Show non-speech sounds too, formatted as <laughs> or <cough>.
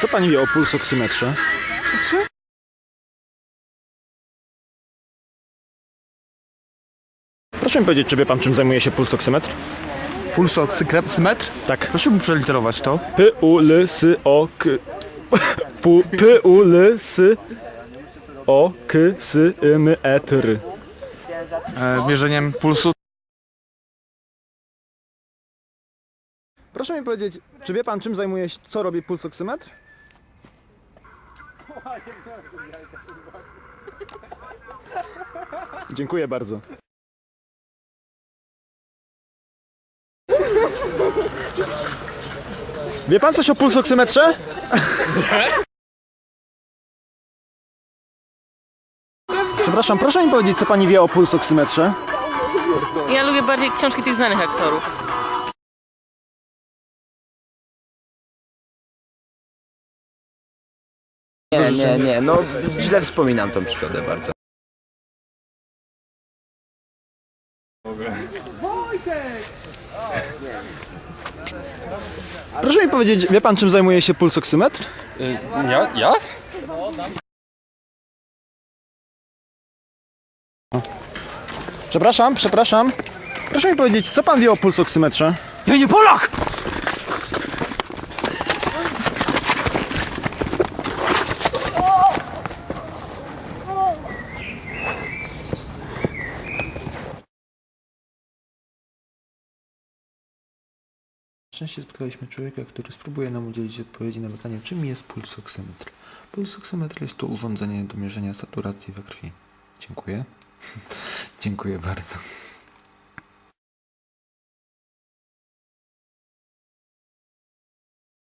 Co pani wie o pulsoksymetrze? Co? Proszę mi powiedzieć, czy wie pan, czym zajmuje się pulsoksymetr? Pulsoksymetr? Tak. Proszę mi przeliterować to. P, U, L, S, O, K... Pu, P, U, L, S, O, K, S, M, E, T, R. E, mierzeniem pulsu. Proszę mi powiedzieć, czy wie pan, czym zajmuje się, co robi pulsoksymetr? Dziękuję bardzo. Wie pan coś o pulsoksymetrze? Przepraszam, proszę mi powiedzieć, co pani wie o pulsoksymetrze? Ja lubię bardziej książki tych znanych aktorów. Nie, nie, nie, no źle wspominam tą przygodę bardzo. Proszę mi powiedzieć, wie pan, czym zajmuje się pulsoksymetr? Ja? Ja? Przepraszam, przepraszam. Proszę mi powiedzieć, co pan wie o pulsoksymetrze? Ja nie Polak! Szczęście spotkaliśmy człowieka, który spróbuje nam udzielić odpowiedzi na pytanie, czym jest pulsoksymetr. Pulsoksymetr jest to urządzenie do mierzenia saturacji we krwi. Dziękuję. <laughs> Dziękuję bardzo.